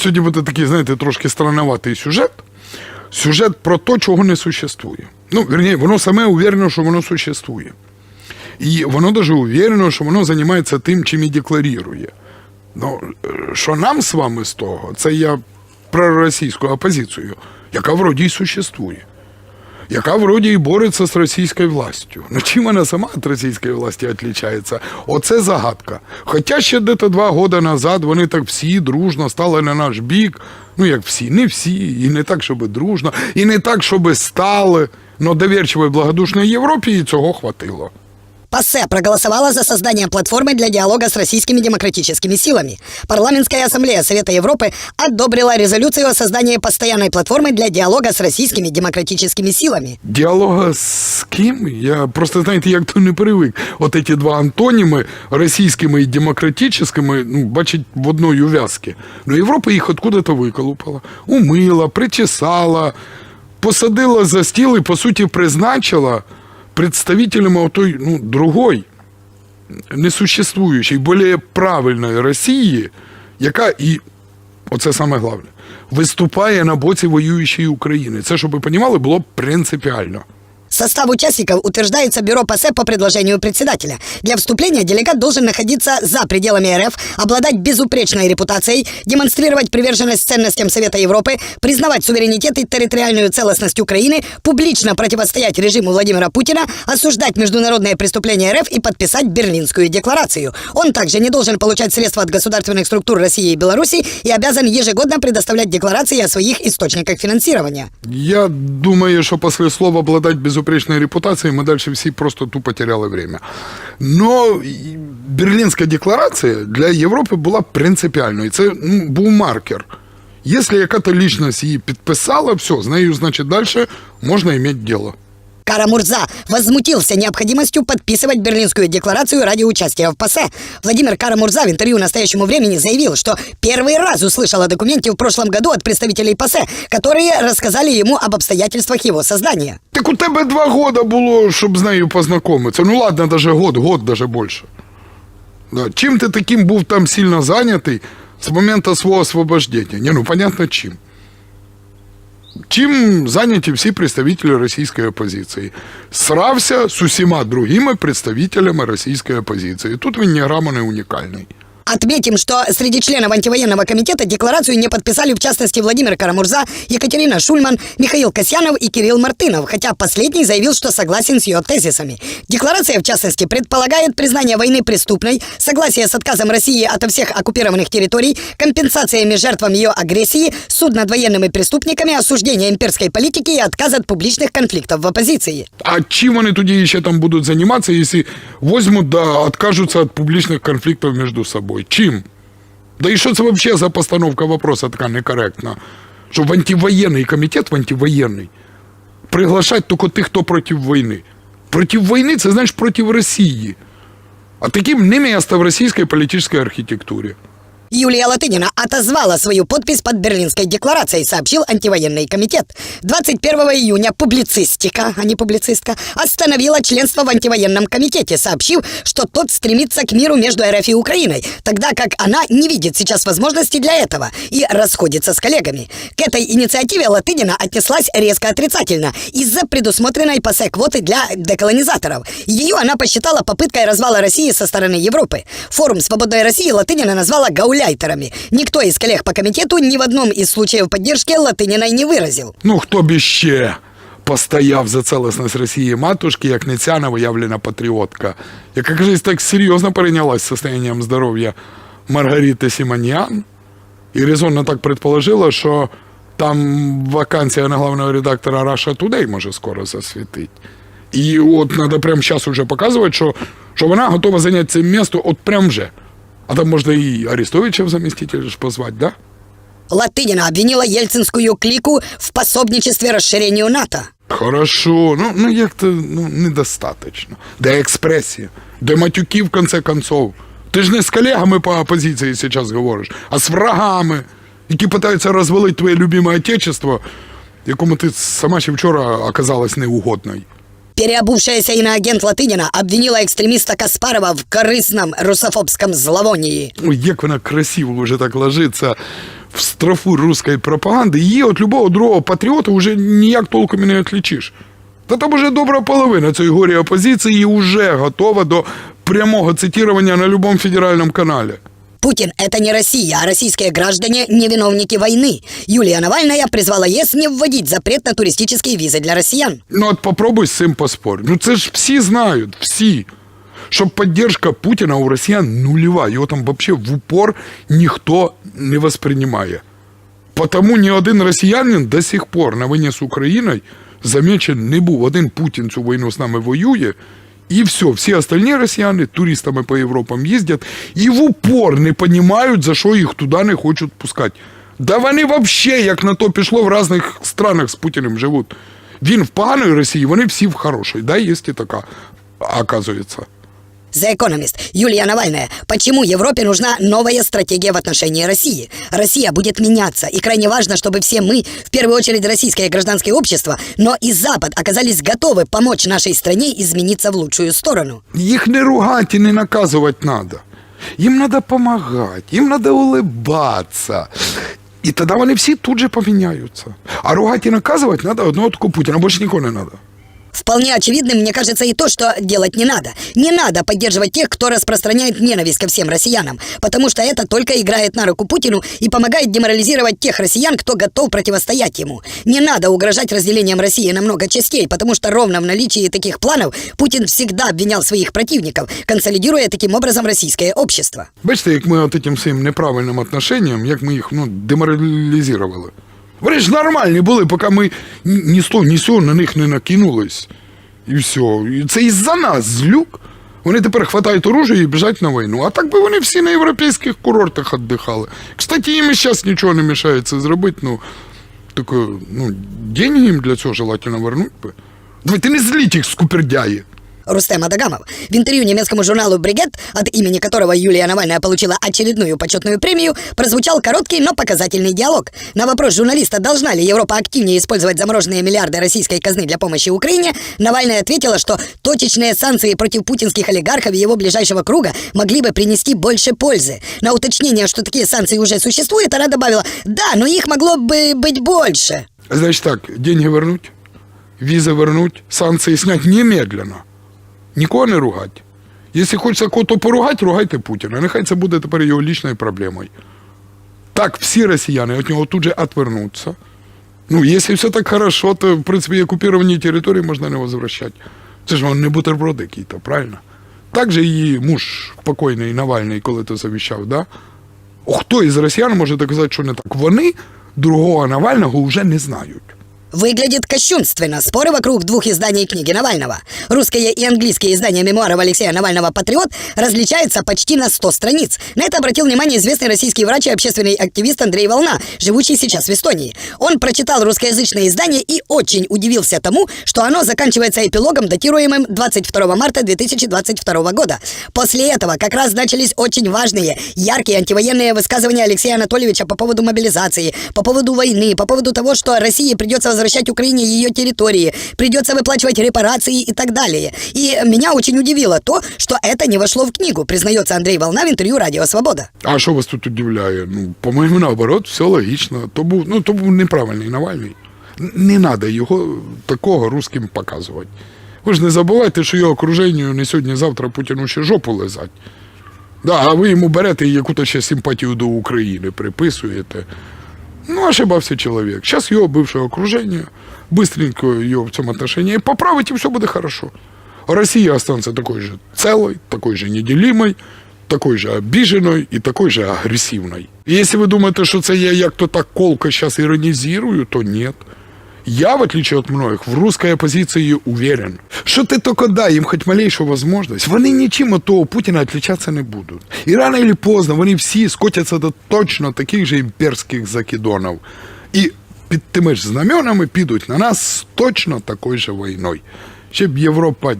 сьогодні буде такий, знаєте, трошки странноватий сюжет. Сюжет про те, чого не существує. Ну, верні, воно саме уверено, що воно существує. І воно даже уверено, що воно займається тим, чим і декларує. Ну, що нам з вами з того, це я про російську опозицію, яка вроді і существує. Яка вроді і бореться з російською властю. Ну чим вона сама від російської власті відрізняється? Оце загадка. Хоча ще десь два роки назад вони так всі дружно стали на наш бік. Ну як всі, не всі, і не так, щоб дружно, і не так, щоб стали. Но довірчивої благодушної Європі і цього хватило. ПАСЕ проголосовала за создание платформы для диалога с российскими демократическими силами. Парламентская ассамблея Совета Европы одобрила резолюцию о создании постоянной платформы для диалога с российскими демократическими силами. Діалога з ким? Я просто знаєте, як то не привик. От ці два антоніми, російськими і демократичними, ну, бачить в одної ув'язки. Ну, Європа їх откуда-то виколупала, умила, причесала, посадила за стіл і, по суті, призначила представителями отої, ну, другої, несуществуючої, більш правильної Росії, яка і оце саме головне, виступає на боці воюючої України. Це, щоб ви розуміли, було принципіально. Состав участников утверждается Бюро ПАСЕ по предложению председателя. Для вступления делегат должен находиться за пределами РФ, обладать безупречной репутацией, демонстрировать приверженность ценностям Совета Европы, признавать суверенитет и территориальную целостность Украины, публично противостоять режиму Владимира Путина, осуждать международные преступления РФ и подписать Берлинскую декларацию. Он также не должен получать средства от государственных структур России и Беларуси и обязан ежегодно предоставлять декларации о своих источниках финансирования. Я думаю, що після слова обладать безупречною репутацией, ми далі всі просто тупо теряли время. Но Берлинская декларація для Європи була принципіальною. Це ну, був маркер. Якщо яка-то лічність її підписала, все, з нею, значить, далі можна мати діло. Кара Мурза возмутился необходимостью подписывать Берлинскую декларацию ради участия в ПАСЕ. Владимир Кара Мурза в интервью настоящему времени заявил, что первый раз услышал о документе в прошлом году от представителей ПАСЕ, которые рассказали ему об обстоятельствах его создания. Так у тебе два года було, щоб з нею познайомитися. Ну ладно, даже год, год даже більше. Да. Чим ти таким був там сильно зайнятий з моменту свого освобождення? Не, ну понятно чим. Чим зайняті всі представителі російської опозиції? Срався з усіма другими представителями російської опозиції. Тут він ні грама не унікальний. Отметим, что среди членов антивоенного комитета декларацию не подписали в частности Владимир Карамурза, Екатерина Шульман, Михаил Касьянов и Кирилл Мартынов, хотя последний заявил, что согласен с ее тезисами. Декларация, в частности, предполагает признание войны преступной, согласие с отказом России ото всех оккупированных территорий, компенсациями жертвам ее агрессии, суд над военными преступниками, осуждение имперской политики и отказ от публичных конфликтов в оппозиции. А чим вони тоді ще там будуть займатися, якщо возьмуть да откажуться від публічних конфліктів між собою? Чим? Да и что это вообще за постановка вопроса такая некорректна? Что в антивоенный комитет, в антивоенный, приглашать только тих, кто против войны. Против войны, это значит против России. А таким не место в российской политической архітектурі. Юлия Латынина отозвала свою подпись под Берлинской декларацией, сообщил антивоенный комитет. 21 июня публицистика, а не публицистка, остановила членство в антивоенном комитете, сообщив, что тот стремится к миру между РФ и Украиной, тогда как она не видит сейчас возможности для этого и расходится с коллегами. К этой инициативе Латынина отнеслась резко отрицательно из-за предусмотренной ПАСЕ квоты для деколонизаторов. Ее она посчитала попыткой развала России со стороны Европы. Форум «Свободной России» Латынина назвала гауляйтерами. Никто из коллег по комитету ни в одном из случаев поддержки Латыниной не выразил. Ну, хто б іще постояв за целісність Росії матушки, як не ця новоявлена патріотка, яка, кажись, так серйозно перейнялась состоянням здоров'я Маргарити Сіманіан, і резонно так предположила, що там вакансія на главного редактора Russia Today може скоро засвітить. І от треба прямо зараз уже показувати, що, що вона готова зайняти це місто от прямо вже. А там можна і Арестовича в замістителя ж позвати, да? Латынина обвинила ельцинскую клику в пособничестве расширению НАТО. Хорошо, ну, ну як то ну, недостаточно. Де експресія, де матюки в конце концов. Ти ж не з колегами по опозиції зараз говориш, а з врагами, які питаються розвалити твоє любиме отечество, якому ти сама ще вчора оказалась неугодною Переобувшаяся иноагент Латынина обвинила экстремиста Каспарова в корыстном русофобском зловонии. Ой, як вона красиво вже так ложиться в строфу русської пропаганди, її від любого другого патріота вже ніяк толком і не відлічиш. Та там уже добра половина цієї горі опозиції вже готова до прямого цитування на будь-якому федеральному каналі. Путин – это не Россия, а российские граждане – не виновники войны. Юлия Навальная призвала ЕС не вводить запрет на туристические визы для россиян. Ну, от попробуй з цим поспорь. Ну це ж всі знають, всі. Що підтримка Путіна у росіян нульова. Його там взагалі в упор ніхто не восприймає. Потому ні один росіянин до сих пор на війні з Україною замечен не був. Один Путін цю війну з нами воює, і все, всі остальные росіяни туристами по Европам їздять і в упор не розуміють, за що їх туди не хочуть пускати. Да вони взагалі, як на то пішло, в різних странах з Путіним живуть. Він в поганої Росії, вони всі в хорошій. Да, є і така, оказується. The Economist. Юлия Навальная. Почему Европе нужна новая стратегия в отношении России? Россия будет меняться, и крайне важно, чтобы все мы, в первую очередь российское гражданское общество, но и Запад оказались готовы помочь нашей стране измениться в лучшую сторону. Їх не ругати і не наказувати треба. Їм треба допомагати, їм треба улибатися. І тоді вони всі тут же поміняються. А ругати і наказувати треба одного тільки Путіна, більше нікого не треба. Вполне очевидным, мне кажется, и то, что делать не надо. Не надо поддерживать тех, кто распространяет ненависть ко всем россиянам, потому что это только играет на руку Путину и помогает деморализировать тех россиян, кто готов противостоять ему. Не надо угрожать разделением России на много частей, потому что ровно в наличии таких планов Путин всегда обвинял своих противников, консолидируя таким образом российское общество. Бачите, як ми от цим своїм неправильним отношенням, як ми їх ну, деморалізували. Вони ж нормальні були, поки ми ні з того, ні з на них не накинулись. І все. Це із-за нас, злюк. Вони тепер хватають оружие і біжать на війну. А так би вони всі на європейських курортах віддихали. Кстати, їм і зараз нічого не мішає це зробити. Ну, таке, ну, деньги їм для цього желательно вернуть би. Давайте не зліть їх скупердяї. Рустем Адагамов. В интервью немецкому журналу «Бригет», от имени которого Юлия Навальная получила очередную почетную премию, прозвучал короткий, но показательный диалог. На вопрос журналиста, должна ли Европа активнее использовать замороженные миллиарды российской казны для помощи Украине, Навальная ответила, что точечные санкции против путинских олигархов и его ближайшего круга могли бы принести больше пользы. На уточнение, что такие санкции уже существуют, она добавила, да, но их могло бы быть больше. Значит так, деньги вернуть, визы вернуть, санкции снять немедленно. Нікого не ругать. Якщо хочеться кого-то поругати, ругайте Путіна. Нехай це буде тепер його лічною проблемою. Так, всі росіяни від нього тут же отвернуться. Ну, якщо все так хорошо, то, в принципі, окуповані території можна не возвращати. Це ж не бутерброд який-то, правильно? Так же її муж покойний Навальний, коли то завіщав, да? Хто із росіян може доказати, що не так? Вони другого Навального вже не знають. Выглядит кощунственно. Споры вокруг двух изданий книги Навального. Русское и английское издание мемуаров Алексея Навального «Патриот» различаются почти на 100 страниц. На это обратил внимание известный российский врач и общественный активист Андрей Волна, живущий сейчас в Эстонии. Он прочитал русскоязычное издание и очень удивился тому, что оно заканчивается эпилогом, датируемым 22 марта 2022 года. После этого как раз начались очень важные, яркие антивоенные высказывания Алексея Анатольевича по поводу мобилизации, по поводу войны, по поводу того, что России придется возвращать Украине ее территории, придется выплачивать репарации и так далее. И меня очень удивило то, что это не вошло в книгу, признается Андрей Волна в интервью «Радио Свобода». А що вас тут удивляє? Ну, по-моєму, наоборот, все логічно. То був, ну, то був неправильний Навальний. Не треба його такого русським показувати. Ви ж не забувайте, що його окруженню не сьогодні-завтра Путіну ще жопу лизать. Да, а ви йому берете і яку-то ще симпатію до України приписуєте. Ну, ошибався чоловік. Зараз його бивше окруження, быстренько його в цьому отношении поправить, і все буде хорошо. Росія останется такой же целой, такой же неделимой, такой же обиженной и такой же агрессивной. И если вы думаете, что це я як-то так колко сейчас иронизирую, то нет. Я, в отличие от многих, в русской оппозиции уверен, что ты только дай им хоть малейшую возможность, вони нічим от того Путіна отличаться не будуть. І рано или поздно вони всі скотяться до точно таких же імперських закидонів. І під тими ж знаменами підуть на нас з точно такою же війною. Щоб Європа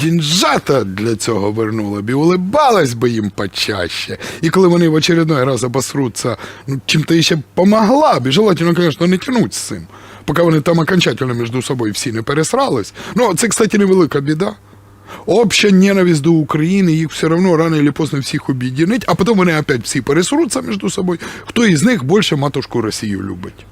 дінжата для цього вернула б і улибалась би їм почаще. І коли вони в очередной раз обосруться, ну, чим-то ще помогла б, і желательно, звісно, не тянуть з цим, поки вони там окончательно між собою всі не пересрались. Ну, це, кстати, невелика біда. Обща ненависть до України, їх все одно рано или поздно всіх об'єднить, а потім вони опять всі пересруться між собою. Хто із них більше матушку Росію любить?